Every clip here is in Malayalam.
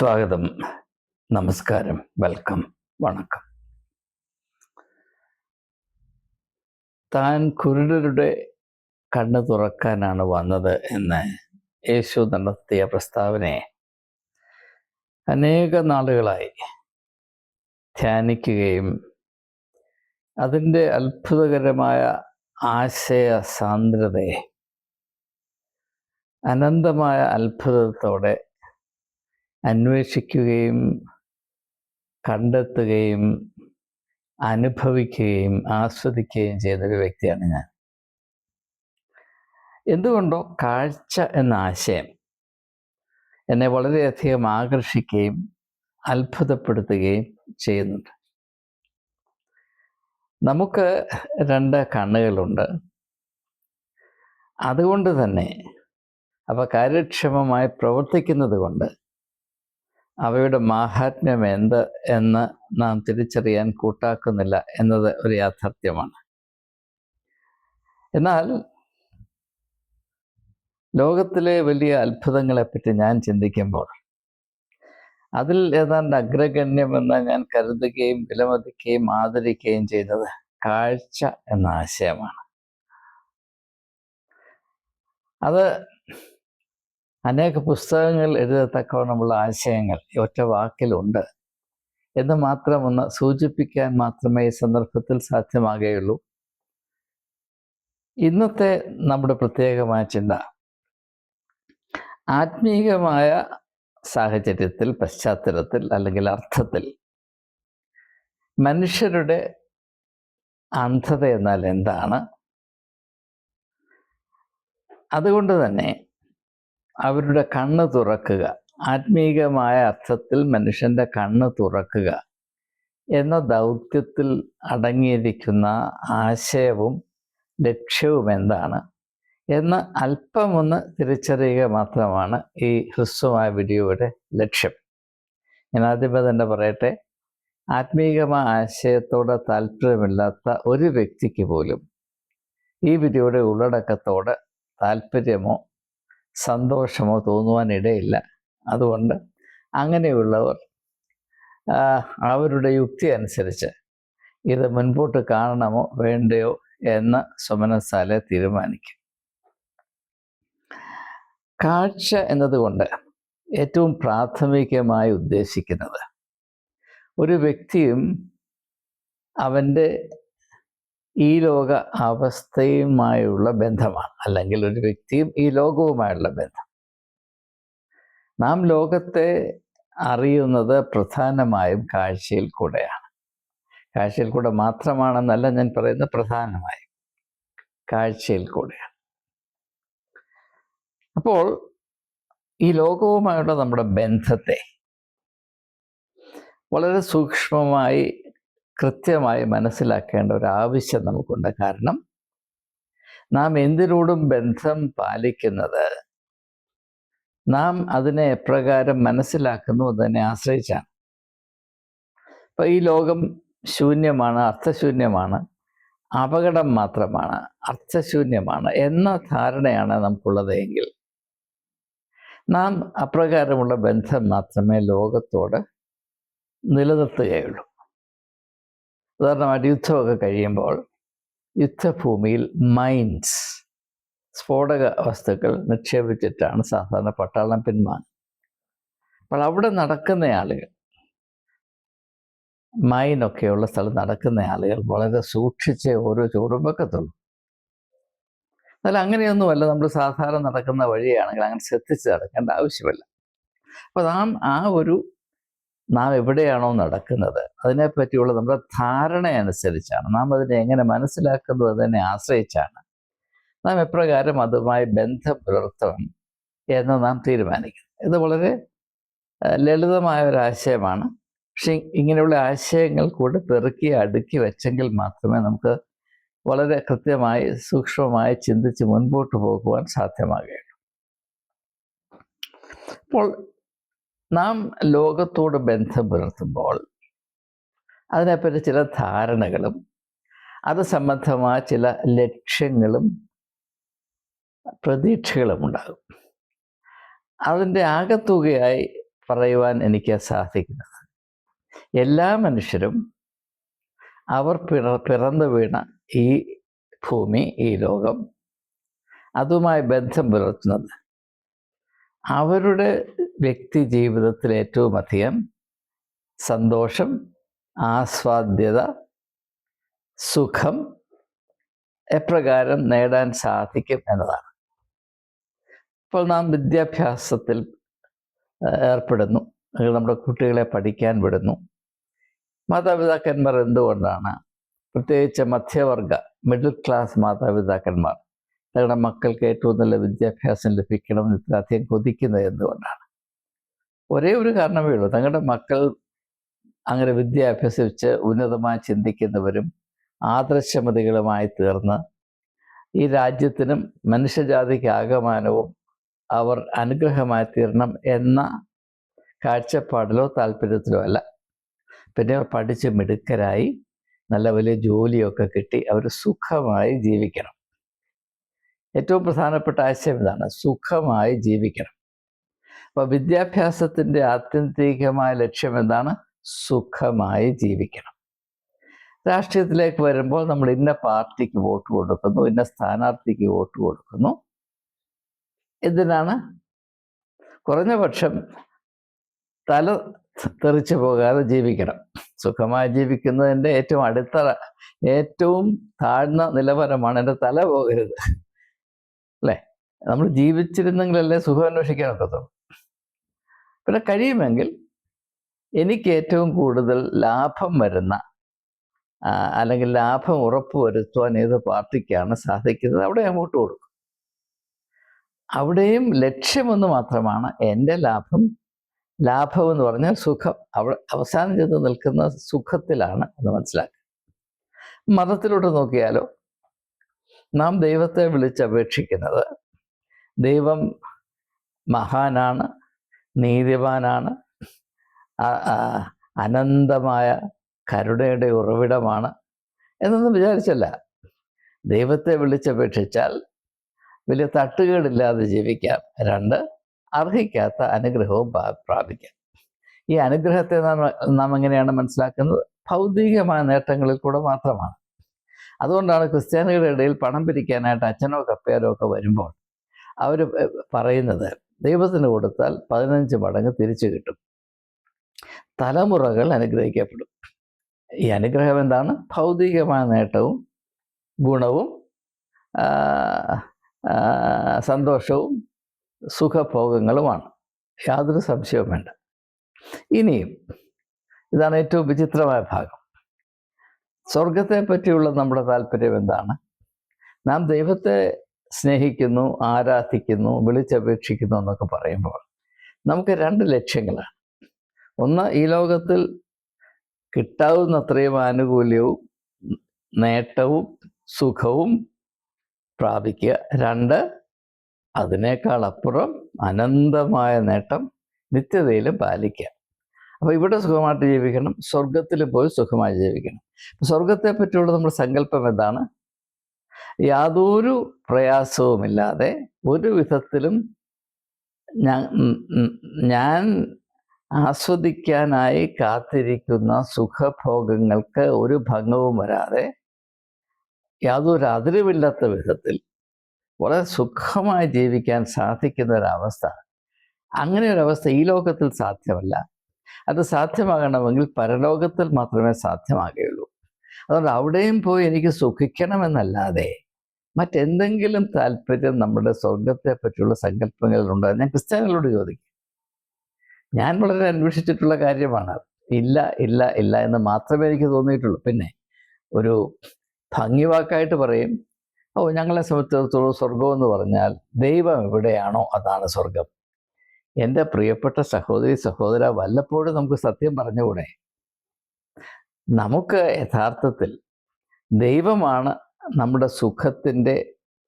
സ്വാഗതം. നമസ്കാരം. വെൽക്കം. വണക്കം. താൻ കുരുടരുടെ കണ്ണു തുറക്കാനാണ് വന്നത് എന്ന് യേശു നടത്തിയ പ്രസ്താവനയെ അനേക നാളുകളായി ധ്യാനിക്കുകയും അതിന്റെ അത്ഭുതകരമായ ആശയ സാന്ദ്രതയെ അനന്തമായ അത്ഭുതത്തോടെ അന്വേഷിക്കുകയും കണ്ടെത്തുകയും അനുഭവിക്കുകയും ആസ്വദിക്കുകയും ഒരു വ്യക്തിയാണ് ഞാൻ. എന്തുകൊണ്ടോ കാഴ്ച എന്ന ആശയം എന്നെ വളരെയധികം ആകർഷിക്കുകയും അത്ഭുതപ്പെടുത്തുകയും ചെയ്യുന്നുണ്ട്. നമുക്ക് രണ്ട് കണ്ണുകളുണ്ട്. അതുകൊണ്ട് തന്നെ അവ കാര്യക്ഷമമായി പ്രവർത്തിക്കുന്നത് കൊണ്ട് അവയുടെ മാഹാത്മ്യം എന്ത് എന്ന് നാം തിരിച്ചറിയാൻ കൂട്ടാക്കുന്നില്ല എന്നത് ഒരു യാഥാർത്ഥ്യമാണ്. എന്നാൽ ലോകത്തിലെ വലിയ അത്ഭുതങ്ങളെപ്പറ്റി ഞാൻ ചിന്തിക്കുമ്പോൾ അതിൽ ഏതാണ്ട് അഗ്രഗണ്യമെന്ന് ഞാൻ കരുതുകയും വിലമതിക്കുകയും ആദരിക്കുകയും ചെയ്തത് കാഴ്ച എന്ന ആശയമാണ്. അത് അനേക പുസ്തകങ്ങൾ എഴുതത്തക്കവണ്ണമുള്ള ആശയങ്ങൾ ഒറ്റ വാക്കിലുണ്ട്. എന്ന് മാത്രം ഒന്ന് സൂചിപ്പിക്കാൻ മാത്രമേ ഈ സന്ദർഭത്തിൽ സാധ്യമാകുകയുള്ളൂ. ഇന്നത്തെ നമ്മുടെ പ്രത്യേകമായ ചിന്ത. ആത്മീകമായ സാഹചര്യത്തിൽ പശ്ചാത്തലത്തിൽ അല്ലെങ്കിൽ അർത്ഥത്തിൽ മനുഷ്യരുടെ അന്ധത എന്നാൽ എന്താണ്? അതുകൊണ്ട് തന്നെ അവരുടെ കണ്ണ് തുറക്കുക. ആത്മീകമായ അർത്ഥത്തിൽ മനുഷ്യന്റെ കണ്ണ് തുറക്കുക എന്ന ദൗത്യത്തിൽ അടങ്ങിയിരിക്കുന്ന ആശയവും ലക്ഷ്യവും എന്താണ് എന്ന് അല്പമൊന്ന് തിരിച്ചറിയുക മാത്രമാണ് ഈ ഹ്രസ്വമായ വീഡിയോയുടെ ലക്ഷ്യം. ഞാൻ ആദ്യമേ തന്നെ പറയട്ടെ ആത്മീകമായ ആശയത്തോടെ താല്പര്യമില്ലാത്ത ഒരു വ്യക്തിക്ക് പോലും ഈ വീഡിയോയുടെ ഉള്ളടക്കത്തോട് താല്പര്യമോ സന്തോഷമോ തോന്നുവാനിടയില്ല. അതുകൊണ്ട് അങ്ങനെയുള്ളവർ അവരുടെ യുക്തി അനുസരിച്ച് ഇത് മുൻപോട്ട് കാണണമോ വേണ്ടയോ എന്ന് സുമനസാലെ തീരുമാനിക്കും. കാഴ്ച എന്നതുകൊണ്ട് ഏറ്റവും പ്രാഥമികമായി ഉദ്ദേശിക്കുന്നത് ഒരു വ്യക്തിയും അവന്റെ ഈ ലോക അവസ്ഥയുമായുള്ള ബന്ധമാണ്. അല്ലെങ്കിൽ ഒരു വ്യക്തിയും ഈ ലോകവുമായുള്ള ബന്ധം. നാം ലോകത്തെ അറിയുന്നത് പ്രധാനമായും കാഴ്ചയിൽ കൂടെയാണ്. കാഴ്ചയിൽ കൂടെ മാത്രമാണെന്നല്ല ഞാൻ പറയുന്നത് പ്രധാനമായും. കാഴ്ചയിൽ കൂടെയാണ്. അപ്പോൾ ഈ ലോകവുമായുള്ള നമ്മുടെ ബന്ധത്തെ വളരെ സൂക്ഷ്മമായി കൃത്യമായി മനസ്സിലാക്കേണ്ട ഒരു ആവശ്യം നമുക്കുണ്ട്. കാരണം നാം എന്തിനോടും ബന്ധം പാലിക്കുന്നത് നാം അതിനെ എപ്രകാരം മനസ്സിലാക്കുന്നു അതിനെ ആശ്രയിച്ചാണ്. ഇപ്പൊ ഈ ലോകം ശൂന്യമാണ് അർത്ഥശൂന്യമാണ് അപകടം മാത്രമാണ് അർത്ഥശൂന്യമാണ് എന്ന ധാരണയാണ് നമുക്കുള്ളത് എങ്കിൽ നാം അപ്രകാരമുള്ള ബന്ധം മാത്രമേ ലോകത്തോട് നിലനിർത്തുകയുള്ളൂ. ഉദാഹരണമായിട്ട് യുദ്ധമൊക്കെ കഴിയുമ്പോൾ യുദ്ധഭൂമിയിൽ മൈൻസ് സ്ഫോടക വസ്തുക്കൾ നിക്ഷേപിച്ചിട്ടാണ് സാധാരണ പട്ടാളം പിന്മാൻ അപ്പോൾ അവിടെ നടക്കുന്ന ആളുകൾ മൈനൊക്കെയുള്ള സ്ഥലം നടക്കുന്ന ആളുകൾ വളരെ സൂക്ഷിച്ച് ഓരോ ചൂടും വെക്കത്തുള്ളൂ. എന്നാൽ അങ്ങനെയൊന്നുമല്ല നമ്മൾ സാധാരണ നടക്കുന്ന വഴിയാണെങ്കിൽ അങ്ങനെ ശ്രദ്ധിച്ച് നടക്കേണ്ട ആവശ്യമില്ല. അപ്പോൾ നാം ആ ഒരു നാം എവിടെയാണോ നടക്കുന്നത്? അതിനെപ്പറ്റിയുള്ള നമ്മുടെ ധാരണ അനുസരിച്ചാണ് നാം അതിനെ എങ്ങനെ മനസ്സിലാക്കുന്നു അതിനെ ആശ്രയിച്ചാണ്. നാം എപ്രകാരം അതുമായി ബന്ധം പുലർത്തണം എന്ന് നാം തീരുമാനിക്കുന്നത് ഇത് വളരെ ലളിതമായ ഒരു ആശയമാണ്. പക്ഷെ ഇങ്ങനെയുള്ള ആശയങ്ങൾ കൂടെ പെറുക്കി അടുക്കി വെച്ചെങ്കിൽ മാത്രമേ നമുക്ക് വളരെ കൃത്യമായി സൂക്ഷ്മമായി ചിന്തിച്ച് മുൻപോട്ട് പോകുവാൻ സാധ്യമാകുകയുള്ളൂ. അപ്പോൾ നാം ലോകത്തോട് ബന്ധം പുലർത്തുമ്പോൾ അതിനെപ്പറ്റി ചില ധാരണകളും അത് സംബന്ധമായ ചില ലക്ഷ്യങ്ങളും പ്രതീക്ഷകളും ഉണ്ടാകും. അതിന്റെ ആകത്തുകയായി പറയുവാൻ എനിക്ക് സാധിക്കുന്നത് എല്ലാ മനുഷ്യരും അവർ പിറ പിറന്നു വീണ ഈ ഭൂമി ഈ ലോകം അതുമായി ബന്ധം പുലർത്തുന്നത് അവരുടെ വ്യക്തി ജീവിതത്തിൽ ഏറ്റവും അധികം സന്തോഷം ആസ്വാദ്യത സുഖം എപ്രകാരം നേടാൻ സാധിക്കും എന്നതാണ്. ഇപ്പോൾ നാം വിദ്യാഭ്യാസത്തിൽ ഏർപ്പെടുന്നു. അല്ലെങ്കിൽ നമ്മുടെ കുട്ടികളെ പഠിക്കാൻ വിടുന്നു. മാതാപിതാക്കന്മാർ എന്തുകൊണ്ടാണ്? പ്രത്യേകിച്ച് മധ്യവർഗ മിഡിൽ ക്ലാസ് മാതാപിതാക്കന്മാർ തങ്ങളുടെ മക്കൾക്ക് ഏറ്റവും നല്ല വിദ്യാഭ്യാസം ലഭിക്കണം ഇത്രയധികം കൊതിക്കുന്നത് എന്തുകൊണ്ടാണ്? ഒരേ ഒരു കാരണമേ ഉള്ളൂ. തങ്ങളുടെ മക്കൾ അങ്ങനെ വിദ്യ അഭ്യസിച്ച് ഉന്നതമായി ചിന്തിക്കുന്നവരും ആദർശമതികളുമായി തീർന്ന് ഈ രാജ്യത്തിനും മനുഷ്യജാതിക്ക് ആകമാനവും അവർ അനുഗ്രഹമായി തീരണം എന്ന കാഴ്ചപ്പാടിലോ താല്പര്യത്തിലോ അല്ല. പിന്നെ അവർ പഠിച്ച് മിടുക്കരായി നല്ല വലിയ ജോലിയൊക്കെ കിട്ടി അവർ സുഖമായി ജീവിക്കണം. ഏറ്റവും പ്രധാനപ്പെട്ട ആശയം ഇതാണ് സുഖമായി ജീവിക്കണം. അപ്പോൾ വിദ്യാഭ്യാസത്തിന്റെ ആത്യന്തികമായ ലക്ഷ്യം എന്താണ്? സുഖമായി ജീവിക്കണം. രാഷ്ട്രീയത്തിലേക്ക് വരുമ്പോൾ നമ്മൾ ഇന്ന പാർട്ടിക്ക് വോട്ട് കൊടുക്കുന്നു ഇന്ന സ്ഥാനാർത്ഥിക്ക് വോട്ട് കൊടുക്കുന്നു. എന്തിനാണ്? കുറഞ്ഞ പക്ഷം തല തെറിച്ചു പോകാതെ ജീവിക്കണം. സുഖമായി ജീവിക്കുന്നതിന്റെ ഏറ്റവും അടിത്തറ ഏറ്റവും താഴ്ന്ന നിലവാരമാണ് എന്റെ തല പോകരുത്. നമ്മൾ ജീവിച്ചിരുന്നെങ്കിലല്ലേ സുഖം അന്വേഷിക്കാൻ പിന്നെ കഴിയുമെങ്കിൽ എനിക്ക് ഏറ്റവും കൂടുതൽ ലാഭം വരുന്ന അല്ലെങ്കിൽ ലാഭം ഉറപ്പുവരുത്തുവാൻ ഏത് പാർട്ടിക്കാണ് സാധിക്കുന്നത് അവിടെ ഞാൻ വോട്ട് കൊടുക്കും. അവിടെയും ലക്ഷ്യമൊന്ന് മാത്രമാണ് എന്റെ ലാഭം. ലാഭം എന്ന് പറഞ്ഞാൽ സുഖം. അവിടെ അവസാനം ചെന്ന് നിൽക്കുന്ന സുഖത്തിലാണ് എന്ന് മനസ്സിലാക്കുക. മതത്തിലോട്ട് നോക്കിയാലോ നാം ദൈവത്തെ വിളിച്ചപേക്ഷിക്കുന്നത് ദൈവം മഹാനാണ് ആ അനന്തമായ കരുണയുടെ ഉറവിടമാണ് എന്നൊന്നും വിചാരിച്ചല്ല. ദൈവത്തെ വിളിച്ചപേക്ഷിച്ചാൽ വലിയ തട്ടുകേടില്ലാതെ ജീവിക്കാം. രണ്ട് അർഹിക്കാത്ത അനുഗ്രഹവും പ്രാപിക്കാം. ഈ അനുഗ്രഹത്തെ നാം നാം എങ്ങനെയാണ് മനസ്സിലാക്കുന്നത്? ഭൗതികമായ നേട്ടങ്ങളിൽ കൂടെ മാത്രമാണ്. അതുകൊണ്ടാണ് ക്രിസ്ത്യാനികളുടെ ഇടയിൽ പണം പിരിക്കാനായിട്ട് അച്ഛനോ കപ്പയാരോ ഒക്കെ വരുമ്പോൾ അവർ പറയുന്നത് ദൈവത്തിന് കൊടുത്താൽ പതിനഞ്ച് മടങ്ങ് തിരിച്ചു കിട്ടും. തലമുറകൾ അനുഗ്രഹിക്കപ്പെടും. ഈ അനുഗ്രഹം എന്താണ്? ഭൗതികമായ നേട്ടവും ഗുണവും സന്തോഷവും സുഖഭോഗങ്ങളുമാണ്. യാതൊരു സംശയവും വേണ്ട. ഇനിയും ഇതാണ് ഏറ്റവും വിചിത്രമായ ഭാഗം. സ്വർഗത്തെ പറ്റിയുള്ള നമ്മുടെ താല്പര്യം എന്താണ്? നാം ദൈവത്തെ സ്നേഹിക്കുന്നു ആരാധിക്കുന്നു വിളിച്ചപേക്ഷിക്കുന്നു എന്നൊക്കെ പറയുമ്പോൾ നമുക്ക് രണ്ട് ലക്ഷ്യങ്ങളാണ്. ഒന്ന് ഈ ലോകത്തിൽ കിട്ടാവുന്നത്രയും ആനുകൂല്യവും നേട്ടവും സുഖവും പ്രാപിക്കുക. രണ്ട് അതിനേക്കാൾ അപ്പുറം അനന്തമായ നേട്ടം നിത്യതയിലും പാലിക്കുക. അപ്പോൾ ഇവിടെ സുഖമായിട്ട് ജീവിക്കണം സ്വർഗത്തിൽ പോയി സുഖമായി ജീവിക്കണം. സ്വർഗത്തെ പറ്റിയുള്ള നമ്മുടെ സങ്കല്പം എന്താണ്? യാതൊരു പ്രയാസവുമില്ലാതെ ഒരു വിധത്തിലും ഞാൻ ഞാൻ ആസ്വദിക്കാനായി കാത്തിരിക്കുന്ന സുഖഭോഗങ്ങൾക്ക് ഒരു ഭംഗവും വരാതെ യാതൊരു അതിരുമില്ലാത്ത വിധത്തിൽ വളരെ സുഖമായി ജീവിക്കാൻ സാധിക്കുന്ന ഒരവസ്ഥ. അങ്ങനെ ഒരവസ്ഥ ഈ ലോകത്തിൽ സാധ്യമല്ല. അത് സാധ്യമാകണമെങ്കിൽ പരലോകത്തിൽ മാത്രമേ സാധ്യമാകുകയുള്ളൂ. അതുകൊണ്ട് അവിടെയും പോയി എനിക്ക് സുഖിക്കണമെന്നല്ലാതെ മറ്റെന്തെങ്കിലും താല്പര്യം നമ്മുടെ സ്വർഗത്തെ പറ്റിയുള്ള സങ്കല്പങ്ങളിലുണ്ടോ? ഞാൻ ക്രിസ്ത്യാനികളോട് ചോദിക്കും. ഞാൻ വളരെ അന്വേഷിച്ചിട്ടുള്ള കാര്യമാണ്. ഇല്ല ഇല്ല ഇല്ല എന്ന് മാത്രമേ എനിക്ക് തോന്നിയിട്ടുള്ളൂ. പിന്നെ ഒരു ഭംഗി വാക്കായിട്ട് പറയും ഓ ഞങ്ങളെ സംബന്ധിച്ചിടത്തോളം സ്വർഗം എന്ന് പറഞ്ഞാൽ ദൈവം എവിടെയാണോ അതാണ് സ്വർഗം എന്റെ പ്രിയപ്പെട്ട സഹോദരി സഹോദര വല്ലപ്പോഴും നമുക്ക് സത്യം പറഞ്ഞുകൂടെ? നമുക്ക് യഥാർത്ഥത്തിൽ ദൈവമാണ് നമ്മുടെ സുഖത്തിന്റെ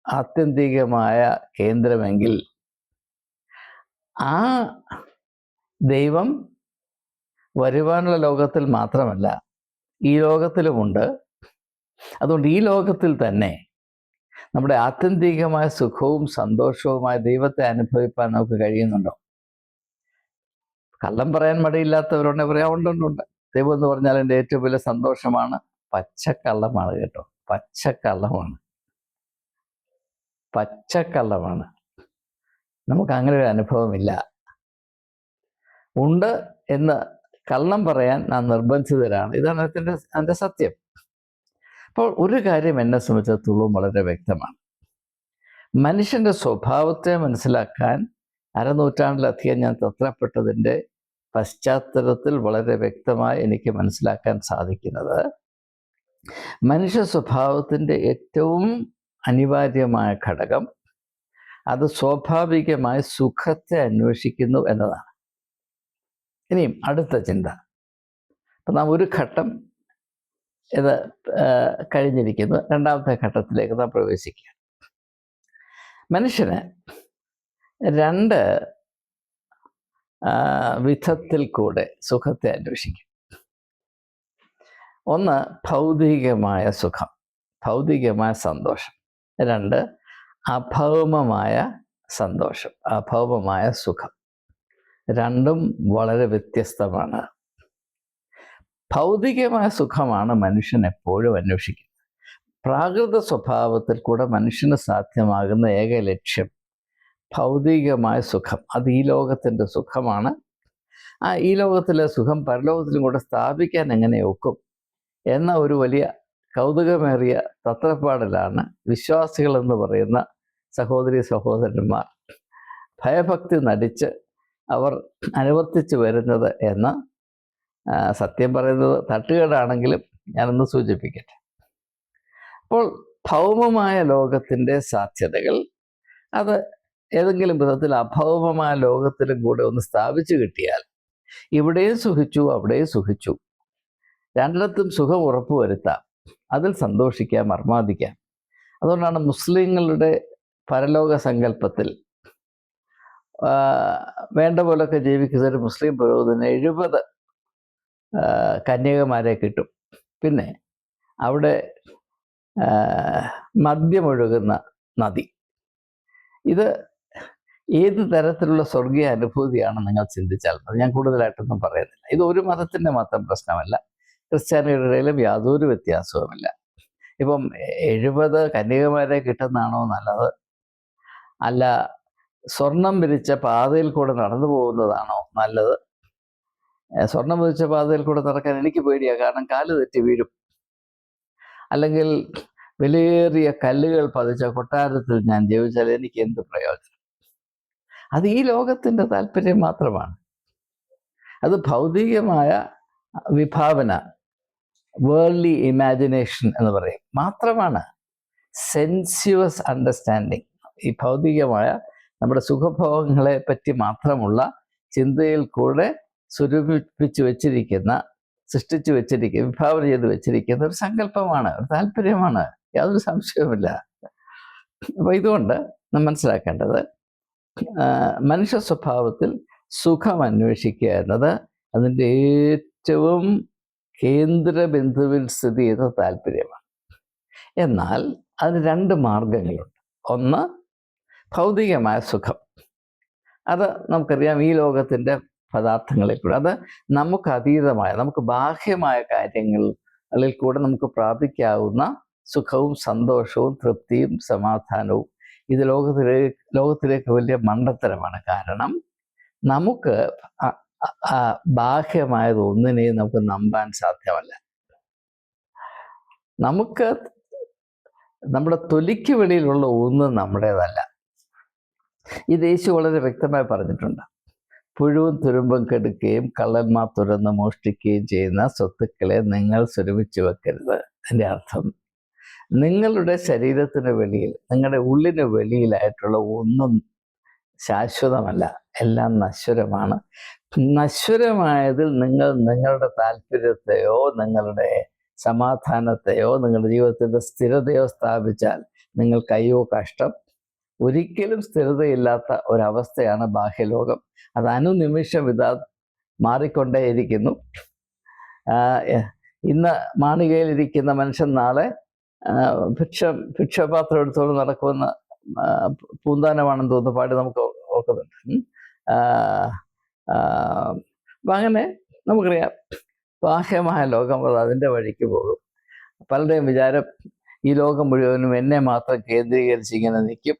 ആത്യന്തികമായ കേന്ദ്രമെങ്കിൽ ആ ദൈവം വരുവാനുള്ള ലോകത്തിൽ മാത്രമല്ല ഈ ലോകത്തിലുമുണ്ട്. അതുകൊണ്ട് ഈ ലോകത്തിൽ തന്നെ നമ്മുടെ ആത്യന്തികമായ സുഖവും സന്തോഷവുമായ ദൈവത്തെ അനുഭവിപ്പാൻ നമുക്ക് കഴിയുന്നുണ്ടോ? കള്ളം പറയാൻ മടിയില്ലാത്തവരുണ്ടെങ്കിൽ പറയാം ഉണ്ടോ ദൈവം എന്ന് പറഞ്ഞാൽ എന്റെ ഏറ്റവും വലിയ സന്തോഷമാണ് പച്ചക്കള്ളമാണ് കേട്ടോ. പച്ചക്കള്ളമാണ്. പച്ചക്കള്ളമാണ്. നമുക്ക് അങ്ങനെ ഒരു അനുഭവമില്ല. ഉണ്ട് എന്ന് കള്ളം പറയാൻ നാം നിർബന്ധിതരാണ്. ഇതാണ് അതിന്റെ അതിന്റെ സത്യം. അപ്പോൾ ഒരു കാര്യം എന്നെ സംബന്ധിച്ചിടത്തോളം വളരെ വ്യക്തമാണ്. മനുഷ്യന്റെ സ്വഭാവത്തെ മനസ്സിലാക്കാൻ അരനൂറ്റാണ്ടിലധികം ഞാൻ തത്രപ്പെട്ടതിന്റെ പശ്ചാത്തലത്തിൽ വളരെ വ്യക്തമായി എനിക്ക് മനസ്സിലാക്കാൻ സാധിക്കുന്നത് മനുഷ്യ സ്വഭാവത്തിന്റെ ഏറ്റവും അനിവാര്യമായ ഘടകം അത് സ്വാഭാവികമായി സുഖത്തെ അന്വേഷിക്കുന്നു എന്നതാണ്. ഇനിയും അടുത്ത ചിന്ത. അപ്പം നാം ഒരു ഘട്ടം ഇത് കഴിഞ്ഞിരിക്കുന്നു. രണ്ടാമത്തെ ഘട്ടത്തിലേക്ക് നാം പ്രവേശിക്കുക. മനുഷ്യന് രണ്ട് വിധത്തിൽ കൂടെ സുഖത്തെ അന്വേഷിക്കും. ഒന്ന് ഭൗതികമായ സുഖം ഭൗതികമായ സന്തോഷം. രണ്ട് അഭൗമമായ സന്തോഷം അഭൗമമായ സുഖം. രണ്ടും വളരെ വ്യത്യസ്തമാണ്. ഭൗതികമായ സുഖമാണ് മനുഷ്യൻ എപ്പോഴും അന്വേഷിക്കുന്നത്. പ്രാകൃത സ്വഭാവത്തിൽ കൂടെ മനുഷ്യന് സാധ്യമാകുന്ന ഏക ലക്ഷ്യം ഭൗതികമായ സുഖം. അത് ഈ ലോകത്തിന്റെ സുഖമാണ്. ആ ഈ ലോകത്തിലെ സുഖം പരലോകത്തിലും കൂടെ സ്ഥാപിക്കാൻ എങ്ങനെ ഒക്കും? എന്ന ഒരു വലിയ കൗതുകമേറിയ തത്രപ്പാടിലാണ് വിശ്വാസികൾ എന്ന് പറയുന്ന സഹോദരി സഹോദരന്മാർ. ഭയഭക്തി നടിച്ച് അവർ അനുവർത്തിച്ചു വരുന്നത് എന്ന് സത്യം പറയുന്നത് തട്ടുകേടാണെങ്കിലും ഞാനൊന്ന് സൂചിപ്പിക്കട്ടെ. അപ്പോൾ ഭൗമമായ ലോകത്തിന്റെ സാധ്യതകൾ അത് ഏതെങ്കിലും വിധത്തിൽ അഭൗമമായ ലോകത്തിലും കൂടെ ഒന്ന് സ്ഥാപിച്ചു കിട്ടിയാൽ ഇവിടെയും സുഖിച്ചു അവിടെയും സുഖിച്ചു. രണ്ടിടത്തും സുഖം ഉറപ്പുവരുത്താം അതിൽ സന്തോഷിക്കാം മർമാദിക്കാം. അതുകൊണ്ടാണ് മുസ്ലിങ്ങളുടെ പരലോക സങ്കല്പത്തിൽ വേണ്ട പോലൊക്കെ ജീവിക്കുന്ന ഒരു മുസ്ലിം പുരോഹിതന് എഴുപത് കന്യകമാരെ കിട്ടും. പിന്നെ അവിടെ മദ്യമൊഴുകുന്ന നദി. ഇത് ഏത് തരത്തിലുള്ള സ്വർഗീയ അനുഭൂതിയാണ് നിങ്ങൾ ചിന്തിച്ചാൽ ഞാൻ കൂടുതലായിട്ടൊന്നും പറയുന്നില്ല. ഇത് ഒരു മതത്തിന്റെ മാത്രം പ്രശ്നമല്ല. ക്രിസ്ത്യാനികളുടെ ഇടയിലും യാതൊരു വ്യത്യാസവുമില്ല. ഇപ്പം എഴുപത് കന്യകമാരെ കിട്ടുന്നതാണോ നല്ലത്? അല്ല സ്വർണം വിരിച്ച പാതയിൽ കൂടെ നടന്നു പോകുന്നതാണോ നല്ലത്? സ്വർണം വിരിച്ച പാതയിൽ കൂടെ നടക്കാൻ എനിക്ക് പേടിയാണ് കാരണം കാൽ തെറ്റി വീഴും. അല്ലെങ്കിൽ വിലയേറിയ കല്ലുകൾ പതിച്ച കൊട്ടാരത്തിൽ ഞാൻ ജീവിച്ചാൽ എനിക്ക് എന്ത് പ്രയോജനം? അത് ഈ ലോകത്തിന്റെ താല്പര്യം മാത്രമാണ്. അത് ഭൗതികമായ വിഭാവന. വേൾഡ്ലി ഇമാജിനേഷൻ എന്ന് പറയും. മാത്രമാണ് സെൻസ്യുവസ് അണ്ടർസ്റ്റാൻഡിങ് ഈ ഭൗതികമായ നമ്മുടെ സുഖഭോഗങ്ങളെ പറ്റി മാത്രമുള്ള ചിന്തയിൽ കൂടെ സ്വരൂപിപ്പിച്ച് വെച്ചിരിക്കുന്ന സൃഷ്ടിച്ചു വെച്ചിരിക്കുന്ന വിഭാവന ചെയ്ത് വെച്ചിരിക്കുന്ന ഒരു സങ്കല്പമാണ് ഒരു താല്പര്യമാണ്. യാതൊരു സംശയവുമില്ല. അപ്പോൾ ഇതുകൊണ്ട് നാം മനസ്സിലാക്കേണ്ടത് മനുഷ്യ സ്വഭാവത്തിൽ സുഖം അന്വേഷിക്കുക എന്നത് അതിന്റെ ഏറ്റവും കേന്ദ്ര ബിന്ദുവിൽ സ്ഥിതി ചെയ്ത താല്പര്യമാണ്. എന്നാൽ അതിന് രണ്ട് മാർഗങ്ങളുണ്ട്. ഒന്ന് ഭൗതികമായ സുഖം. അത് നമുക്കറിയാം ഈ ലോകത്തിന്റെ പദാർത്ഥങ്ങളിൽ കൂടെ അത് നമുക്ക് അതീതമായ നമുക്ക് ബാഹ്യമായ കാര്യങ്ങളിൽ കൂടെ നമുക്ക് പ്രാപിക്കാവുന്ന സുഖവും സന്തോഷവും തൃപ്തിയും സമാധാനവും ഇത് ലോകത്തിലേക്ക് ലോകത്തിലേക്ക് വലിയ മണ്ടത്തരമാണ്. കാരണം നമുക്ക് ബാഹ്യമായത് ഒന്നിനെയും നമുക്ക് നമ്പാൻ സാധ്യമല്ല. നമുക്ക് നമ്മുടെ തൊലിക്ക് വെളിയിലുള്ള ഒന്നും നമ്മുടേതല്ല. ഈ യേശു വളരെ വ്യക്തമായി പറഞ്ഞിട്ടുണ്ട്. പുഴുവും തുരുമ്പും കെടുക്കുകയും കള്ളന്മാർ തുറന്ന് മോഷ്ടിക്കുകയും ചെയ്യുന്ന സ്വത്തുക്കളെ നിങ്ങൾ സ്വരൂപിച്ചു വെക്കരുത്. എന്റെ അർത്ഥം. നിങ്ങളുടെ ശരീരത്തിന് വെളിയിൽ നിങ്ങളുടെ ഉള്ളിന് വെളിയിലായിട്ടുള്ള ഒന്നും ശാശ്വതമല്ല. എല്ലാം നശ്വരമാണ്. നശ്വരമായതിൽ നിങ്ങൾ നിങ്ങളുടെ താല്പര്യത്തെയോ നിങ്ങളുടെ സമാധാനത്തെയോ നിങ്ങളുടെ ജീവിതത്തിന്റെ സ്ഥിരതയോ സ്ഥാപിച്ചാൽ നിങ്ങൾക്ക് അയ്യോ കഷ്ടം. ഒരിക്കലും സ്ഥിരതയില്ലാത്ത ഒരവസ്ഥയാണ് ബാഹ്യലോകം. അത് അനുനിമിഷം ഇതാ മാറിക്കൊണ്ടേയിരിക്കുന്നു. ഇന്ന് മാളികയിലിരിക്കുന്ന മനുഷ്യൻ നാളെ ഭിക്ഷ ഭിക്ഷപാത്രം എടുത്തുകൊണ്ട് നടക്കുമെന്ന് പൂന്താനമാണെന്ന് തോന്നുന്നു. പാടി നമുക്ക് അപ്പം അങ്ങനെ നമുക്കറിയാം. ബാഹ്യമായ ലോകം അത് അതിന്റെ വഴിക്ക് പോകും. പലരുടെയും വിചാരം ഈ ലോകം മുഴുവനും എന്നെ മാത്രം കേന്ദ്രീകരിച്ച് ഇങ്ങനെ നിൽക്കും.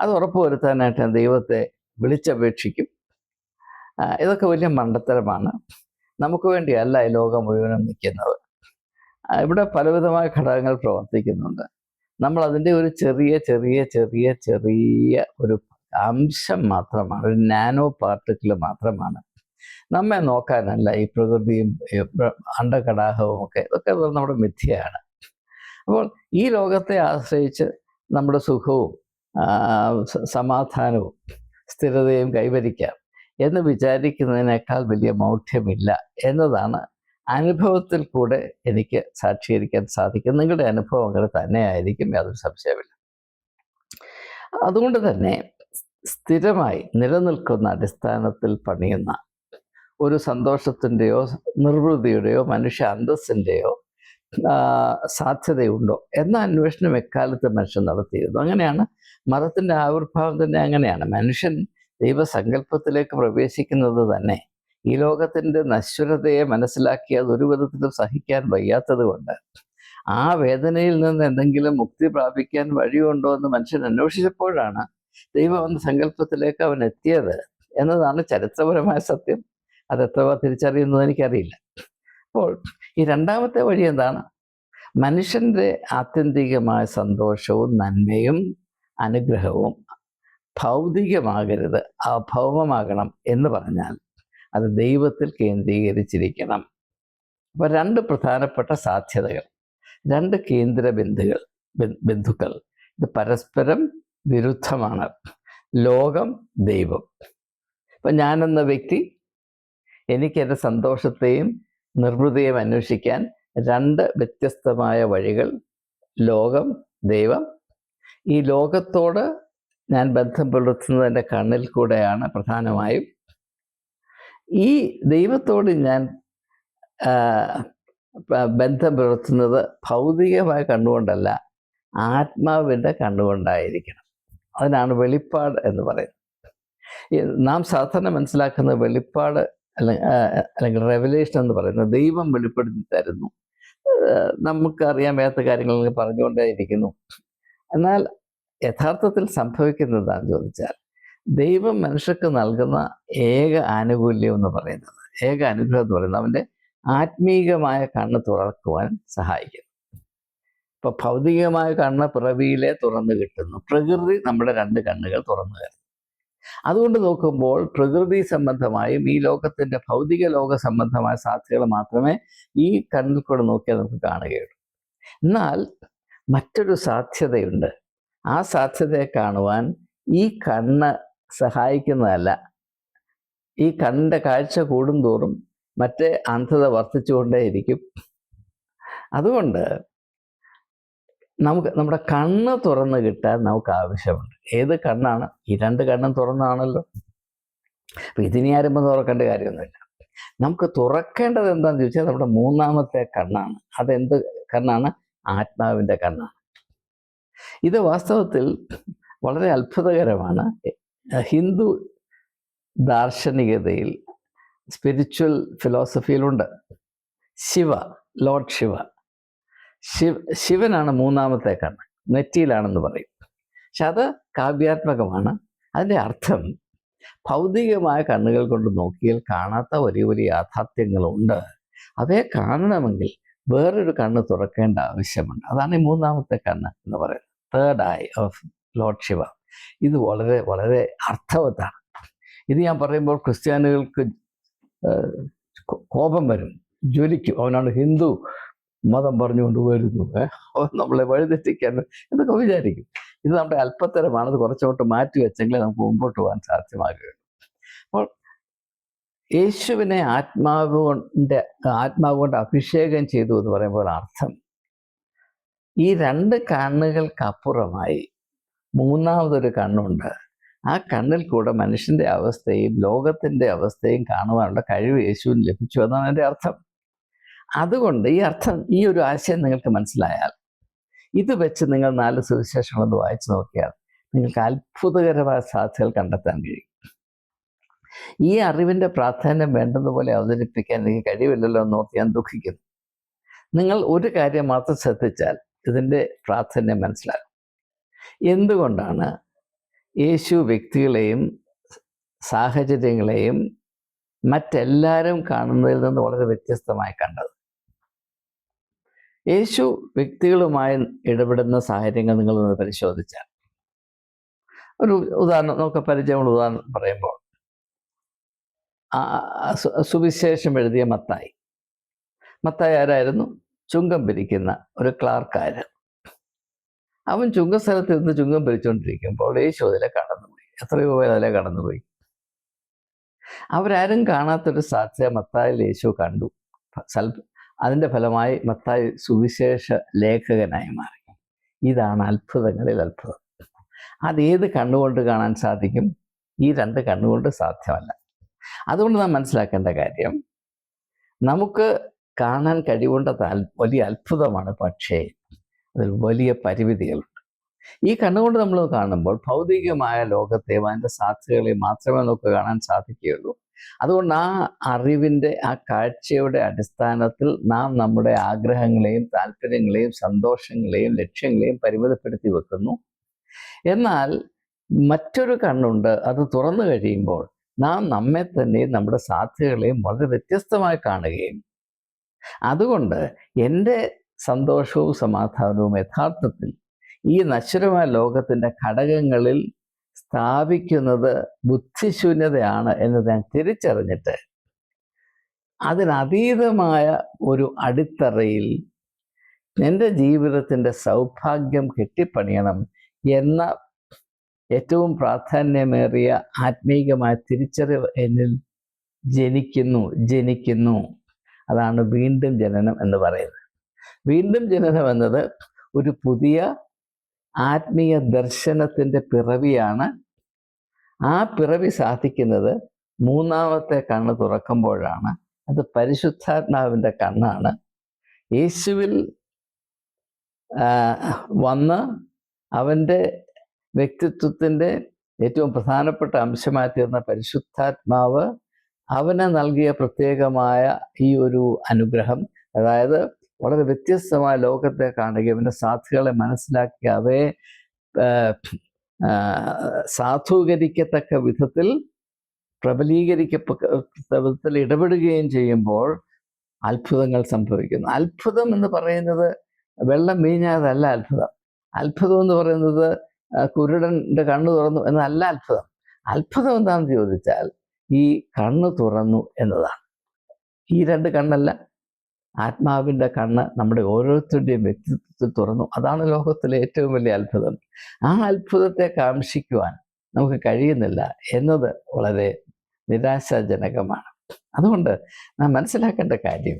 അത് ഉറപ്പുവരുത്താനായിട്ട് ഞാൻ ദൈവത്തെ വിളിച്ചപേക്ഷിക്കും. ഇതൊക്കെ വലിയ മണ്ടത്തരമാണ്. നമുക്ക് വേണ്ടിയല്ല ഈ ലോകം മുഴുവനും നിൽക്കുന്നത്. ഇവിടെ പലവിധമായ ഘടകങ്ങൾ പ്രവർത്തിക്കുന്നുണ്ട്. നമ്മൾ അതിന്റെ ഒരു ചെറിയ ചെറിയ ചെറിയ ചെറിയ ഒരു അംശം മാത്രമാണ് ഒരു നാനോ പാർട്ടിക്കിൾ മാത്രമാണ്. നമ്മെ നോക്കാനല്ല ഈ പ്രകൃതിയും അണ്ടകടാഹവും ഒക്കെ. ഇതൊക്കെ നമ്മുടെ മിഥ്യയാണ്. അപ്പോൾ ഈ ലോകത്തെ ആശ്രയിച്ച് നമ്മുടെ സുഖവും സമാധാനവും സ്ഥിരതയും കൈവരിക്കാം എന്ന് വിചാരിക്കുന്നതിനേക്കാൾ വലിയ മൗഢ്യമില്ല എന്നതാണ് അനുഭവത്തിൽ കൂടെ എനിക്ക് സാക്ഷീകരിക്കാൻ സാധിക്കും. നിങ്ങളുടെ അനുഭവം അങ്ങനെ തന്നെയായിരിക്കും യാതൊരു സംശയമില്ല അതുകൊണ്ട് തന്നെ സ്ഥിരമായി നിലനിൽക്കുന്ന അടിസ്ഥാനത്തിൽ പണിയുന്ന ഒരു സന്തോഷത്തിന്റെയോ നിർവൃതിയുടെയോ മനുഷ്യ അന്തസ്സിന്റെയോ സാധ്യതയുണ്ടോ എന്ന അന്വേഷണം എക്കാലത്ത് മനുഷ്യൻ നടത്തിയിരുന്നു. അങ്ങനെയാണ് മതത്തിന്റെ ആവിർഭാവം തന്നെ അങ്ങനെയാണ്. മനുഷ്യൻ ദൈവസങ്കല്പത്തിലേക്ക് പ്രവേശിക്കുന്നത് തന്നെ ഈ ലോകത്തിന്റെ നശ്വരതയെ മനസ്സിലാക്കി അത് ഒരു വിധത്തിലും സഹിക്കാൻ വയ്യാത്തത് കൊണ്ട് ആ വേദനയിൽ നിന്ന് എന്തെങ്കിലും മുക്തി പ്രാപിക്കാൻ വഴിയുണ്ടോ എന്ന് മനുഷ്യൻ അന്വേഷിച്ചപ്പോഴാണ് ദൈവം എന്ന സങ്കല്പത്തിലേക്ക് അവൻ എത്തിയത് എന്നതാണ് ചരിത്രപരമായ സത്യം. അത് എത്ര തിരിച്ചറിയുന്നത് എനിക്കറിയില്ല. അപ്പോൾ ഈ രണ്ടാമത്തെ വഴി എന്താണ്? മനുഷ്യന്റെ ആത്യന്തികമായ സന്തോഷവും നന്മയും അനുഗ്രഹവും ഭൗതികമാകരുത് അഭൗമമാകണം എന്ന് പറഞ്ഞാൽ അത് ദൈവത്തിൽ കേന്ദ്രീകരിച്ചിരിക്കണം. അപ്പോൾ രണ്ട് പ്രധാനപ്പെട്ട സാധ്യതകൾ രണ്ട് കേന്ദ്ര ബിന്ദുകൾ ബിന്ദുക്കൾ. ഇത് പരസ്പരം വിരുദ്ധമാണ്. ലോകം ദൈവം. ഇപ്പം ഞാനെന്ന വ്യക്തി എനിക്ക് എന്റെ സന്തോഷത്തെയും നിർവൃതിയെയും അന്വേഷിക്കാൻ രണ്ട് വ്യത്യസ്തമായ വഴികൾ. ലോകം ദൈവം. ഈ ലോകത്തോട് ഞാൻ ബന്ധം പുലർത്തുന്നതിന്റെ കണ്ണിൽ കൂടെയാണ് പ്രധാനമായും. ഈ ദൈവത്തോട് ഞാൻ ബന്ധം പുലർത്തുന്നത് ഭൗതികമായ കണ്ണുകൊണ്ടല്ല ആത്മാവിന്റെ കണ്ണുകൊണ്ടായിരിക്കണം. അതിനാണ് വെളിപ്പാട് എന്ന് പറയുന്നത്. നാം സാധാരണ മനസ്സിലാക്കുന്ന വെളിപ്പാട് അല്ലെങ്കിൽ റെവലേഷൻ എന്ന് പറയുന്നത് ദൈവം വെളിപ്പെടുത്തി തരുന്നു. ഏഹ് നമുക്കറിയാൻ വയ്യാത്ത കാര്യങ്ങൾ പറഞ്ഞുകൊണ്ടേയിരിക്കുന്നു. എന്നാൽ യഥാർത്ഥത്തിൽ സംഭവിക്കുന്നത് എന്താണെന്ന് ചോദിച്ചാൽ ദൈവം മനുഷ്യർക്ക് നൽകുന്ന ഏക ആനുകൂല്യം എന്ന് പറയുന്നത് ഏക അനുഗ്രഹം എന്ന് പറയുന്നത് അവന്റെ ആത്മീകമായ കണ്ണ് തുറക്കുവാൻ സഹായിക്കുന്നു. ഇപ്പൊ ഭൗതികമായ കണ്ണ് പിറവിയിലെ തുറന്നു കിട്ടുന്നു. പ്രകൃതി നമ്മുടെ രണ്ട് കണ്ണുകൾ തുറന്നു തരുന്നു അതുകൊണ്ട് നോക്കുമ്പോൾ പ്രകൃതി സംബന്ധമായും ഈ ലോകത്തിന്റെ ഭൗതിക ലോക സംബന്ധമായ സാധ്യതകൾ മാത്രമേ ഈ കണ്ണിൽ കൂടെ നോക്കിയാൽ നമുക്ക് കാണുകയുള്ളൂ. എന്നാൽ മറ്റൊരു സാധ്യതയുണ്ട്. ആ സാധ്യതയെ കാണുവാൻ ഈ കണ്ണ് സഹായിക്കുന്നതല്ല. ഈ കണ്ണിന്റെ കാഴ്ച കൂടുന്തോറും മറ്റേ അന്ധത വർദ്ധിച്ചുകൊണ്ടേയിരിക്കും. അതുകൊണ്ട് നമുക്ക് നമ്മുടെ കണ്ണ് തുറന്ന് കിട്ടാൻ നമുക്ക് ആവശ്യമുണ്ട്. ഏത് കണ്ണാണ്? ഈ രണ്ട് കണ്ണും തുറന്നാണല്ലോ. അപ്പം ഇതിനി ആരുമ്പോൾ തുറക്കേണ്ട കാര്യമൊന്നുമില്ല. നമുക്ക് തുറക്കേണ്ടത് എന്താണെന്ന് ചോദിച്ചാൽ നമ്മുടെ മൂന്നാമത്തെ കണ്ണാണ്. അതെന്ത് കണ്ണാണ്? ആത്മാവിന്റെ കണ്ണാണ്. ഇത് വാസ്തവത്തിൽ വളരെ അത്ഭുതകരമാണ്. ഹിന്ദു ദാർശനികതയിൽ സ്പിരിച്വൽ ഫിലോസഫിയിലുണ്ട് ശിവ ലോർഡ് ശിവ. ശിവ ശിവനാണ് മൂന്നാമത്തെ കണ്ണ്. നെറ്റിയിലാണെന്ന് പറയും. പക്ഷെ അത് കാവ്യാത്മകമാണ്. അതിന്റെ അർത്ഥം ഭൗതികമായ കണ്ണുകൾ കൊണ്ട് നോക്കിയാൽ കാണാത്ത വലിയ വലിയ യാഥാർത്ഥ്യങ്ങളുണ്ട്. അവയെ കാണണമെങ്കിൽ വേറൊരു കണ്ണ് തുറക്കേണ്ട ആവശ്യമുണ്ട്. അതാണ് ഈ മൂന്നാമത്തെ കണ്ണ് എന്ന് പറയുന്നത്. Third eye of lord Shiva ഇത് വളരെ വളരെ അർത്ഥവത്താണ്. ഇത് ഞാൻ പറയുമ്പോൾ ക്രിസ്ത്യാനികൾക്ക് കോപം വരും. ജ്വലിക്കും അവനാണ് ഹിന്ദു. മതം പറഞ്ഞുകൊണ്ട് വരുന്നു. നമ്മളെ വഴിതെറ്റിക്കാൻ എന്നൊക്കെ വിചാരിക്കും. ഇത് നമ്മുടെ അല്പത്തരമാണ് അത് കുറച്ചോട്ട് മാറ്റി വെച്ചെങ്കിലേ നമുക്ക് മുമ്പോട്ട് പോകാൻ സാധ്യമാകുകയുള്ളൂ. അപ്പോൾ യേശുവിനെ ആത്മാവ് കൊണ്ട് ആത്മാവ് കൊണ്ട് അഭിഷേകം ചെയ്തു എന്ന് പറയുമ്പോൾ അർത്ഥം. ഈ രണ്ട് കണ്ണുകൾക്കപ്പുറമായി മൂന്നാമതൊരു കണ്ണുണ്ട്. ആ കണ്ണിൽ കൂടെ മനുഷ്യന്റെ അവസ്ഥയും ലോകത്തിന്റെ അവസ്ഥയും കാണുവാനുള്ള കഴിവ് യേശുവിന് ലഭിച്ചു എന്നാണ് എന്റെ അർത്ഥം. അതുകൊണ്ട് ഈ അർത്ഥം ഈ ഒരു ആശയം നിങ്ങൾക്ക് മനസ്സിലായാൽ ഇത് വെച്ച് നിങ്ങൾ നാല് സുവിശേഷങ്ങളൊന്ന് വായിച്ചു നോക്കിയാൽ നിങ്ങൾക്ക് അത്ഭുതകരമായ സാധ്യതകൾ കണ്ടെത്താൻ കഴിയും. ഈ അറിവിന്റെ പ്രാധാന്യം വേണ്ടതുപോലെ അവതരിപ്പിക്കാൻ എനിക്ക് കഴിവില്ലല്ലോ എന്നോർത്ത് ഞാൻ ദുഃഖിക്കുന്നു. നിങ്ങൾ ഒരു കാര്യം മാത്രം ശ്രദ്ധിച്ചാൽ ഇതിന്റെ പ്രാധാന്യം മനസ്സിലാകും. എന്തുകൊണ്ടാണ് യേശു വ്യക്തികളെയും സാഹചര്യങ്ങളെയും മറ്റെല്ലാവരും കാണുന്നതിൽ നിന്ന് വളരെ വ്യത്യസ്തമായി കണ്ടത്? യേശു വ്യക്തികളുമായി ഇടപെടുന്ന സാഹചര്യങ്ങൾ നിങ്ങൾ പരിശോധിച്ചാൽ. ഒരു ഉദാഹരണം നമുക്ക് പരിചയമുള്ള ഉദാഹരണം പറയുമ്പോൾ. സുവിശേഷം എഴുതിയ മത്തായി. മത്തായി ആരായിരുന്നു? ചുങ്കം പിരിക്കുന്ന ഒരു ക്ലാർക്കാരൻ. അവൻ ചുങ്കസ്ഥലത്ത് ഇരുന്ന് ചുങ്കം പിരിച്ചുകൊണ്ടിരിക്കുമ്പോൾ യേശു അതിലെ കടന്നുപോയി. എത്രയോ പേർ അതിലെ കടന്നുപോയി. അവരാരും കാണാത്തൊരു സാധ്യത മത്തായിൽ യേശു കണ്ടു. സൽ അതിന്റെ ഫലമായി മത്തായി സുവിശേഷ ലേഖകനായി മാറി. ഇതാണ് അത്ഭുതങ്ങളിൽ അത്ഭുതം. അത് ഏത് കണ്ണുകൊണ്ട് കാണാൻ സാധിക്കും? ഈ രണ്ട് കണ്ണുകൊണ്ട് സാധ്യമല്ല. അതുകൊണ്ട് നാം മനസ്സിലാക്കേണ്ട കാര്യം നമുക്ക് കാണാൻ കഴിവേണ്ട വലിയ അത്ഭുതമാണ് പക്ഷേ അതിൽ വലിയ പരിമിതികളുണ്ട്. ഈ കണ്ണുകൊണ്ട് നമ്മൾ കാണുമ്പോൾ ഭൗതികമായ ലോകത്തെയും അതിന്റെ സാധ്യതകളെ മാത്രമേ നമുക്ക് കാണാൻ സാധിക്കുകയുള്ളൂ. അതുകൊണ്ട് ആ അറിവിന്റെ ആ കാഴ്ചയുടെ അടിസ്ഥാനത്തിൽ നാം നമ്മുടെ ആഗ്രഹങ്ങളെയും താല്പര്യങ്ങളെയും സന്തോഷങ്ങളെയും ലക്ഷ്യങ്ങളെയും പരിമിതപ്പെടുത്തി വെക്കുന്നു. എന്നാൽ മറ്റൊരു കണ്ണുണ്ട് അത് തുറന്നു കഴിയുമ്പോൾ നാം നമ്മെ തന്നെയും നമ്മുടെ സാധ്യതകളെയും വളരെ വ്യത്യസ്തമായി കാണുകയും അതുകൊണ്ട് എന്റെ സന്തോഷവും സമാധാനവും യഥാർത്ഥത്തിൽ ഈ നശ്വരമായ ലോകത്തിന്റെ ഘടകങ്ങളിൽ സ്ഥാപിക്കുന്നത് ബുദ്ധിശൂന്യതയാണ് എന്ന് ഞാൻ തിരിച്ചറിഞ്ഞിട്ട് അതിനതീതമായ ഒരു അടിത്തറയിൽ എന്റെ ജീവിതത്തിന്റെ സൗഭാഗ്യം കെട്ടിപ്പണിയണം എന്ന ഏറ്റവും പ്രാധാന്യമേറിയ ആത്മീകമായ തിരിച്ചറിവ് എന്നിൽ ജനിക്കുന്നു ജനിക്കുന്നു. അതാണ് വീണ്ടും ജനനം എന്ന് പറയുന്നത്. വീണ്ടും ജനനം എന്നത് ഒരു പുതിയ ആത്മീയ ദർശനത്തിന്റെ പിറവിയാണ് ആ പിറവി സാധിക്കുന്നത് മൂന്നാമത്തെ കണ്ണ് തുറക്കുമ്പോഴാണ്. അത് പരിശുദ്ധാത്മാവിന്റെ കണ്ണാണ്. യേശുവിൽ വന്ന് അവന്റെ വ്യക്തിത്വത്തിന്റെ ഏറ്റവും പ്രധാനപ്പെട്ട അംശമായി തീർന്ന പരിശുദ്ധാത്മാവ് അവന് നൽകിയ പ്രത്യേകമായ ഈ ഒരു അനുഗ്രഹം. അതായത് വളരെ വ്യത്യസ്തമായ ലോകത്തെ കാണുകയും അവന്റെ സാധ്യതകളെ മനസ്സിലാക്കി അവയെ സാധൂകരിക്കത്തക്ക വിധത്തിൽ പ്രബലീകരിക്കപ്പെട്ട വിധത്തിൽ ഇടപെടുകയും ചെയ്യുമ്പോൾ അത്ഭുതങ്ങൾ സംഭവിക്കുന്നു. അത്ഭുതം എന്ന് പറയുന്നത് വെള്ളം വീഞ്ഞാതല്ല അത്ഭുതം. അത്ഭുതം എന്ന് പറയുന്നത് കുരുടന്റെ കണ്ണു തുറന്നു എന്നല്ല അത്ഭുതം. അത്ഭുതം എന്താണെന്ന് ചോദിച്ചാൽ ഈ കണ്ണ് തുറന്നു എന്നതാണ്. ഈ രണ്ട് കണ്ണല്ല ആത്മാവിന്റെ കണ്ണ് നമ്മുടെ ഓരോരുത്തരുടെയും വ്യക്തിത്വത്തിൽ തുറന്നു. അതാണ് ലോകത്തിലെ ഏറ്റവും വലിയ അത്ഭുതം. ആ അത്ഭുതത്തെ കാംക്ഷിക്കുവാൻ നമുക്ക് കഴിയുന്നില്ല എന്നത് വളരെ നിരാശാജനകമാണ്. അതുകൊണ്ട് നാം മനസ്സിലാക്കേണ്ട കാര്യം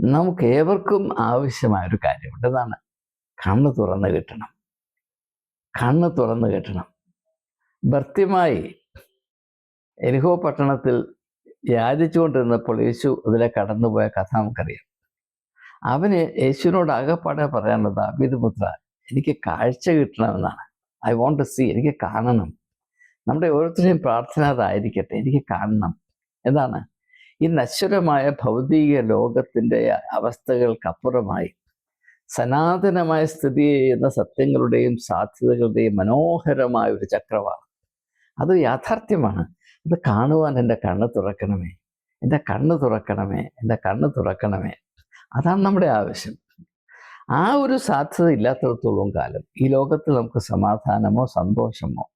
നമുക്ക് ഏവർക്കും ആവശ്യമായ ഒരു കാര്യമുണ്ട്. എന്നാണ് കണ്ണ് തുറന്ന് കിട്ടണം. കണ്ണ് തുറന്ന് കിട്ടണം. ഭർത്തിമായി എരിഹോ പട്ടണത്തിൽ യാചിച്ചുകൊണ്ടിരുന്നപ്പോൾ യേശു അതിലെ കടന്നുപോയ കഥ നമുക്കറിയാം. അവന് യേശുവിനോട് ആകെപ്പാടെ പറയാനുള്ളത് അഭിതപുത്ര എനിക്ക് കാഴ്ച കിട്ടണമെന്നാണ്. ഐ വോണ്ട് ടു സീ എനിക്ക് കാണണം. നമ്മുടെ ഓരോരുത്തരെയും പ്രാർത്ഥന അതായിരിക്കട്ടെ. എനിക്ക് കാണണം. എന്താണ് ഈ നശ്വരമായ ഭൗതിക ലോകത്തിന്റെ അവസ്ഥകൾക്കപ്പുറമായി സനാതനമായ സ്ഥിതി ചെയ്യുന്ന സത്യങ്ങളുടെയും സാധ്യതകളുടെയും മനോഹരമായ ഒരു ചക്രമാണ് അത് യാഥാർത്ഥ്യമാണ്. അത് കാണുവാൻ എന്റെ കണ്ണ് തുറക്കണമേ. എന്റെ കണ്ണ് തുറക്കണമേ. എന്റെ കണ്ണ് തുറക്കണമേ. അതാണ് നമ്മുടെ ആവശ്യം. ആ ഒരു സാധ്യത ഇല്ലാത്തിടത്തോളം കാലം ഈ ലോകത്തിൽ നമുക്ക് സമാധാനമോ സന്തോഷമോ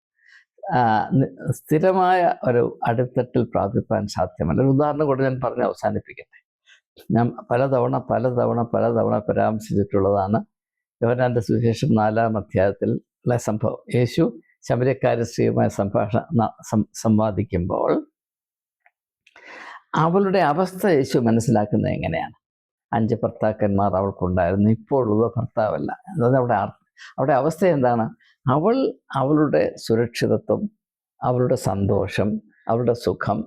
സ്ഥിരമായ ഒരു അടിത്തട്ടിൽ പ്രാപിപ്പാൻ സാധ്യമല്ല. ഒരു ഉദാഹരണം കൂടെ ഞാൻ പറഞ്ഞ് അവസാനിപ്പിക്കട്ടെ. ഞാൻ പലതവണ പലതവണ പലതവണ പരാമർശിച്ചിട്ടുള്ളതാണ് യോനാന്റെ സുവിശേഷം നാലാം അധ്യായത്തിൽ ഉള്ള സംഭവം. യേശു ശബരക്കാരി സ്ത്രീയുമായി സംഭാഷണ സംവാദിക്കുമ്പോൾ അവളുടെ അവസ്ഥ യേശു മനസ്സിലാക്കുന്നത് എങ്ങനെയാണ്? അഞ്ച് ഭർത്താക്കന്മാർ അവൾക്കുണ്ടായിരുന്നു ഇപ്പോഴുള്ള ഭർത്താവല്ല. എന്നത് അവിടെ അവിടെ അവസ്ഥ എന്താണ്? അവൾ അവളുടെ സുരക്ഷിതത്വം അവളുടെ സന്തോഷം അവളുടെ സുഖം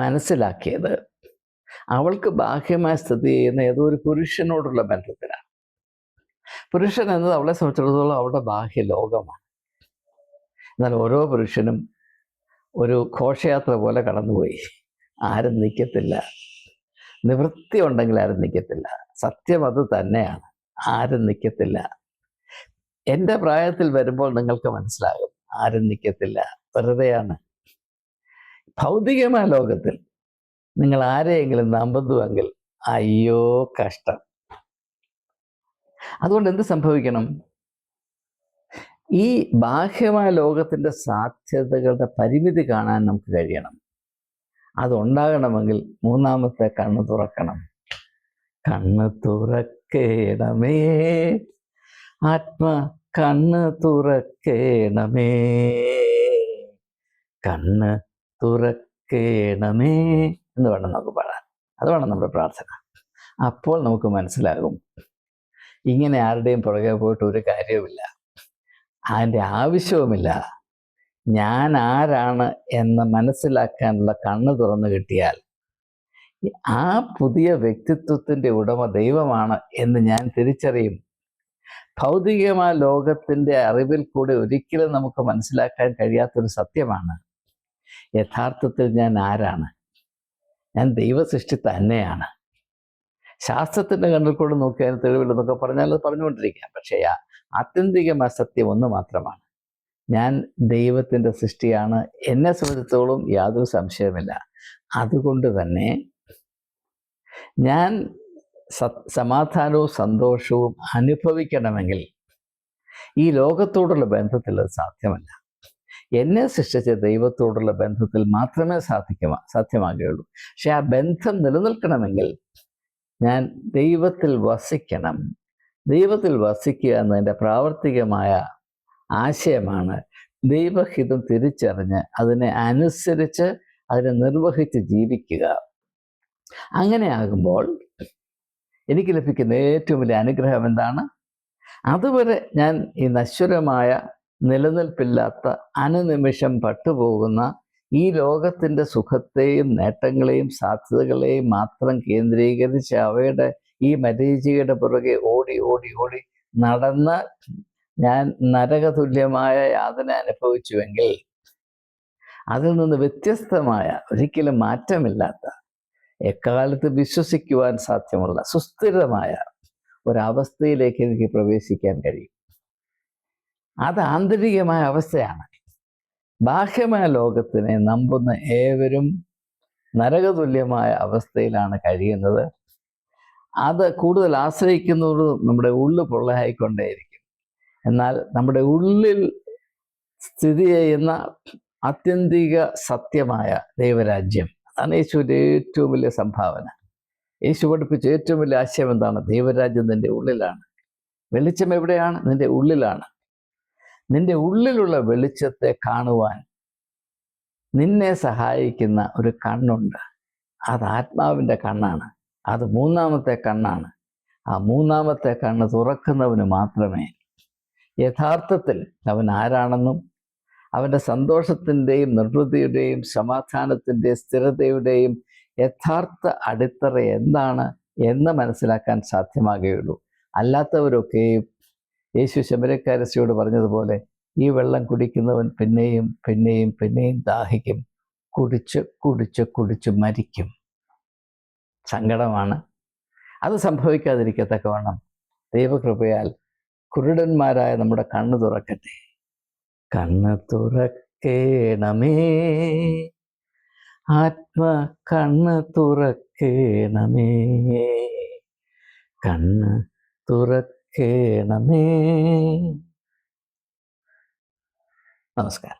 മനസ്സിലാക്കിയത് അവൾക്ക് ബാഹ്യമായ സ്ഥിതി ചെയ്യുന്ന ഏതോ ഒരു പുരുഷനോടുള്ള ബന്ധത്തിലാണ്. പുരുഷൻ എന്നത് അവളെ സംബന്ധിച്ചിടത്തോളം അവളുടെ ബാഹ്യ ലോകമാണ് എന്നാൽ ഓരോ പുരുഷനും ഒരു ഘോഷയാത്ര പോലെ കടന്നുപോയി. ആരും നിൽക്കത്തില്ല നിവൃത്തി ഉണ്ടെങ്കിൽ ആരും നിൽക്കത്തില്ല സത്യം അത് തന്നെയാണ്. ആരും നിൽക്കത്തില്ല എന്റെ പ്രായത്തിൽ വരുമ്പോൾ നിങ്ങൾക്ക് മനസ്സിലാകും. ആരും നിൽക്കത്തില്ല വെറുതെയാണ്. ഭൗതികമായ ലോകത്തിൽ നിങ്ങൾ ആരെയെങ്കിലും നമ്പുന്നുവെങ്കിൽ അയ്യോ കഷ്ടം. അതുകൊണ്ട് എന്ത് സംഭവിക്കണം? ഈ ബാഹ്യമായ ലോകത്തിന്റെ സാധ്യതകളുടെ പരിമിതി കാണാൻ നമുക്ക് കഴിയണം. അതുണ്ടാകണമെങ്കിൽ മൂന്നാമത്തെ കണ്ണ് തുറക്കണം. കണ്ണ് തുറക്കേണമേ. ആത്മ കണ്ണ് തുറക്കേണമേ. കണ്ണ് തുറക്കേണമേ എന്ന് വേണം നമുക്ക് പാടാൻ. അത് വേണം നമ്മുടെ പ്രാർത്ഥന. അപ്പോൾ നമുക്ക് മനസ്സിലാകും. ഇങ്ങനെ ആരുടെയും പുറകെ പോയിട്ട് ഒരു കാര്യവുമില്ല. അതിന്റെ ആവശ്യവുമില്ല. ഞാൻ ആരാണ് എന്ന് മനസ്സിലാക്കാനുള്ള കണ്ണ് തുറന്നു കിട്ടിയാൽ ആ പുതിയ വ്യക്തിത്വത്തിന്റെ ഉടമ ദൈവമാണ് എന്ന് ഞാൻ തിരിച്ചറിയും. ഭൗതികമായ ലോകത്തിന്റെ അറിവിൽ കൂടെ ഒരിക്കലും നമുക്ക് മനസ്സിലാക്കാൻ കഴിയാത്തൊരു സത്യമാണ്. യഥാർത്ഥത്തിൽ ഞാൻ ആരാണ്? ഞാൻ ദൈവസൃഷ്ടി തന്നെയാണ്. ശാസ്ത്രത്തിന്റെ കണ്ണിൽ കൂടെ നോക്കിയാൽ തെളിവില്ലെന്നൊക്കെ പറഞ്ഞാൽ അത് പറഞ്ഞുകൊണ്ടിരിക്കാം. പക്ഷേ ആത്യന്തികമായ സത്യം ഒന്ന് മാത്രമാണ്. ഞാൻ ദൈവത്തിന്റെ സൃഷ്ടിയാണ്. എന്നെ സംബന്ധിച്ചോളം യാതൊരു സംശയവുമില്ല. അതുകൊണ്ട് തന്നെ ഞാൻ സമാധാനവും സന്തോഷവും അനുഭവിക്കണമെങ്കിൽ ഈ ലോകത്തോടുള്ള ബന്ധത്തിൽ അത് സാധ്യമല്ല. എന്നെ സൃഷ്ടിച്ച ദൈവത്തോടുള്ള ബന്ധത്തിൽ മാത്രമേ സാധിക്കുമാ സാധ്യമാകുകയുള്ളൂ. പക്ഷെ ആ ബന്ധം നിലനിൽക്കണമെങ്കിൽ ഞാൻ ദൈവത്തിൽ വസിക്കണം. ദൈവത്തിൽ വസിക്കുക എന്നതിന്റെ പ്രാവർത്തികമായ ആശയമാണ്. ദൈവഹിതം തിരിച്ചറിഞ്ഞ് അതിനെ അനുസരിച്ച് അതിനെ നിർവഹിച്ച് ജീവിക്കുക. അങ്ങനെ ആകുമ്പോൾ എനിക്ക് ലഭിക്കുന്ന ഏറ്റവും വലിയ അനുഗ്രഹം എന്താണ്? അതുവരെ ഞാൻ ഈ നശ്വരമായ നിലനിൽപ്പില്ലാത്ത അനുനിമിഷം പട്ടുപോകുന്ന ഈ ലോകത്തിന്റെ സുഖത്തെയും നേട്ടങ്ങളെയും സാധ്യതകളെയും മാത്രം കേന്ദ്രീകരിച്ച് അവയുടെ ഈ മരീചികയുടെ പുറകെ ഓടി ഓടി ഓടി നടന്ന ഞാൻ നരകതുല്യമായ യാതന അനുഭവിച്ചുവെങ്കിൽ അതിൽ നിന്ന് വ്യത്യസ്തമായ ഒരിക്കലും മാറ്റമില്ലാത്ത എക്കാലത്ത് വിശ്വസിക്കുവാൻ സാധ്യമുള്ള സുസ്ഥിരമായ ഒരവസ്ഥയിലേക്ക് എനിക്ക് പ്രവേശിക്കാൻ കഴിയും. അത് ആന്തരികമായ അവസ്ഥയാണ്. ബാഹ്യമായ ലോകത്തിനെ നമ്പുന്ന ഏവരും നരകതുല്യമായ അവസ്ഥയിലാണ് കഴിയുന്നത്. അത് കൂടുതൽ ആശ്രയിക്കുന്നത് നമ്മുടെ ഉള്ളു പൊള്ളയായിക്കൊണ്ടേയിരിക്കും. എന്നാൽ നമ്മുടെ ഉള്ളിൽ സ്ഥിതി ചെയ്യുന്ന ആത്യന്തിക സത്യമായ ദൈവരാജ്യം അതാണ് യേശുവിന്റെ ഏറ്റവും വലിയ സംഭാവന. യേശു പഠിപ്പിച്ച ഏറ്റവും വലിയ ആശയം എന്താണ്? ദൈവരാജ്യം നിന്റെ ഉള്ളിലാണ്. വെളിച്ചം എവിടെയാണ്? നിന്റെ ഉള്ളിലാണ്. നിന്റെ ഉള്ളിലുള്ള വെളിച്ചത്തെ കാണുവാൻ നിന്നെ സഹായിക്കുന്ന ഒരു കണ്ണുണ്ട്. അത് ആത്മാവിന്റെ കണ്ണാണ്. അത് മൂന്നാമത്തെ കണ്ണാണ്. ആ മൂന്നാമത്തെ കണ്ണ് തുറക്കുന്നവന് മാത്രമേ യഥാർത്ഥത്തിൽ അവൻ ആരാണെന്നും അവന്റെ സന്തോഷത്തിന്റെയും നിർവൃതിയുടെയും സമാധാനത്തിന്റെയും സ്ഥിരതയുടെയും യഥാർത്ഥ അടിത്തറ എന്താണ് എന്ന് മനസ്സിലാക്കാൻ സാധ്യമാകുകയുള്ളൂ. അല്ലാത്തവരൊക്കെയും യേശു ശബരക്കാരസിയോട് പറഞ്ഞതുപോലെ ഈ വെള്ളം കുടിക്കുന്നവൻ പിന്നെയും പിന്നെയും പിന്നെയും ദാഹിക്കും. കുടിച്ച് കുടിച്ച് കുടിച്ച് മരിക്കും. സങ്കടമാണ്. അത് സംഭവിക്കാതിരിക്കത്തക്കവണ്ണം ദൈവകൃപയാൽ കുരുടന്മാരായ നമ്മുടെ കണ്ണ് തുറക്കട്ടെ. കണ്ണ് തുറക്കേണമേ. ആത്മ കണ്ണ് തുറക്കേണമേ. കണ്ണ് തുറക്കേണമേ. നമസ്കാരം.